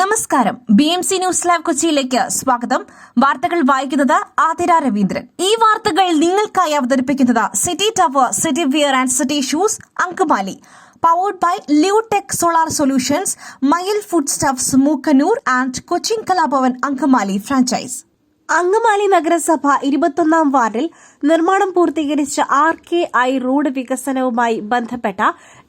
നമസ്കാരം. B M C news lab കൊച്ചിയിലേക്ക് സ്വാഗതം. വാർത്തകൾ വായിക്കുന്നത് ആതിര രവീന്ദ്രൻ. ഈ വാർത്തകൾ നിങ്ങൾക്കായി അവതരിപ്പിക്കുന്നത് city tower city wear and city shoes Angamaly. Powered by Leotech solar solutions Mayil food stuffs Mookkannoor and Cochin Kalabhavan Angamaly franchise Angamaly നഗരസഭ ഇരുപത്തൊന്നാം വാർഡിൽ നിർമ്മാണം പൂർത്തീകരിച്ച ആർ കെ ഐ റോഡ് വികസനവുമായി ബന്ധപ്പെട്ട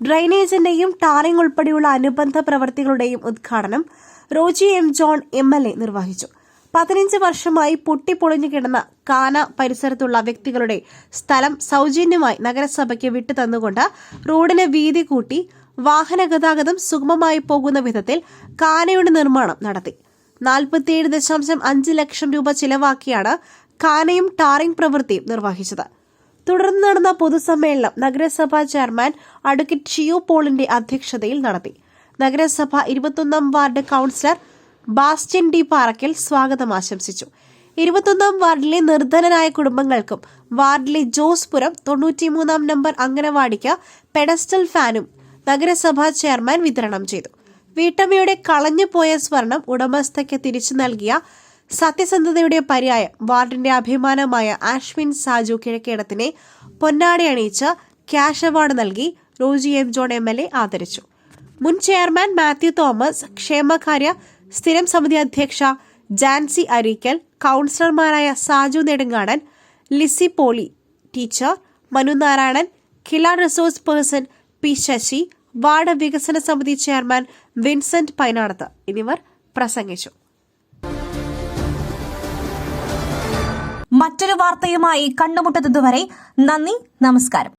ഡ്രൈനേജിന്റെയും ടാറിംഗ് ഉൾപ്പെടെയുള്ള അനുബന്ധ പ്രവൃത്തികളുടെയും ഉദ്ഘാടനം Roji M John M L A നിർവഹിച്ചു. പതിനഞ്ച് വർഷമായി പൊട്ടിപ്പൊളിഞ്ഞു കിടന്ന കാന പരിസരത്തുള്ള വ്യക്തികളുടെ സ്ഥലം സൗജന്യമായി നഗരസഭയ്ക്ക് വിട്ടുതന്നുകൊണ്ട് റോഡിന് വീതി കൂട്ടി വാഹന ഗതാഗതം സുഗമമായി പോകുന്ന വിധത്തിൽ കാനയുടെ നിർമ്മാണം നടത്തി. നാൽപ്പത്തിയേഴ് ദശാംശം അഞ്ച് ലക്ഷം രൂപ ചിലവാക്കിയാണ് കാനയും ടാറിംഗ് പ്രവൃത്തിയും നിർവഹിച്ചത്. തുടർന്ന് നടന്ന പൊതുസമ്മേളനം നഗരസഭാ ചെയർമാൻ അഡ്വക്കേറ്റ് ഷിയോ പോളിന്റെ അധ്യക്ഷതയിൽ നടത്തി. നഗരസഭ ഇരുപത്തൊന്നാം ward councillor Bastian D Parakkal സ്വാഗതം ആശംസിച്ചു. ഇരുപത്തൊന്നാം വാർഡിലെ നിർധനരായ കുടുംബങ്ങൾക്കും വാർഡിലെ ജോസ്പുരം തൊണ്ണൂറ്റിമൂന്നാം നമ്പർ അംഗനവാടിക്ക് പെഡസ്റ്റൽ ഫാനും നഗരസഭാ ചെയർമാൻ വിതരണം ചെയ്തു. വീട്ടമ്മയുടെ കളഞ്ഞുപോയ സ്വർണം ഉടമസ്ഥയ്ക്ക് തിരിച്ചു നൽകിയ സത്യസന്ധതയുടെ പര്യായം വാർഡിന്റെ അഭിമാനമായ ആഷ്വിൻ സാജു കിഴക്കേടത്തിനെ പൊന്നാടി അണിയിച്ച് ക്യാഷ് അവാർഡ് നൽകി Roji M John M L A ആദരിച്ചു. മുൻ ചെയർമാൻ മാത്യു തോമസ് ക്ഷേമകാര്യ സ്ഥിരം സമിതി അധ്യക്ഷ ജാൻസി അരീക്കൽ കൗൺസിലർമാരായ Saju Nedungadan Lissy Poly teacher Manu Narayanan KILA resource person P Sasi ward വികസന സമിതി ചെയർമാൻ വിൻസെന്റ് പൈനാടത്ത് എന്നിവർ പ്രസംഗിച്ചു. മറ്റൊരു വാർത്തയുമായി കണ്ടുമുട്ടുന്നതുവരെ നന്ദി നമസ്കാരം.